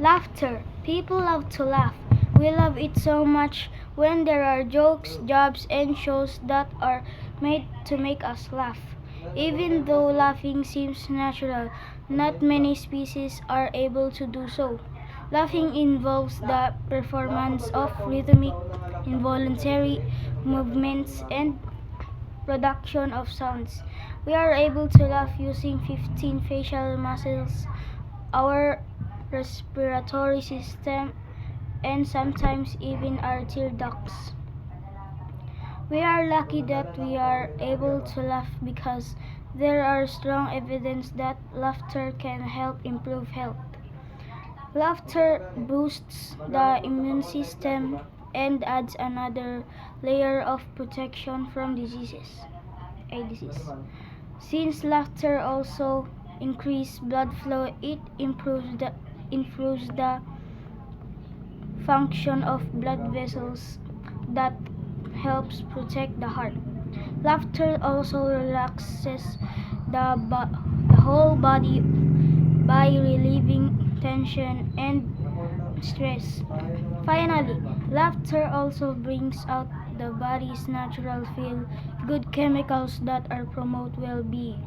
Laughter. People love to laugh. We love it so much when there are jokes, jobs, and shows that are made to make us laugh. Even though laughing seems natural, not many species are able to do so. Laughing involves the performance of rhythmic, involuntary movements and production of sounds. We are able to laugh using 15 facial muscles, our respiratory system, and sometimes even our tear ducts. We are lucky that we are able to laugh because there are strong evidence that laughter can help improve health. Laughter boosts the immune system and adds another layer of protection from diseases. A disease. Since laughter also increases blood flow, it improves the improves the function of blood vessels that helps protect the heart. Laughter also relaxes the, the whole body by relieving tension and stress. Finally, laughter also brings out the body's natural feel good chemicals that are promote well-being.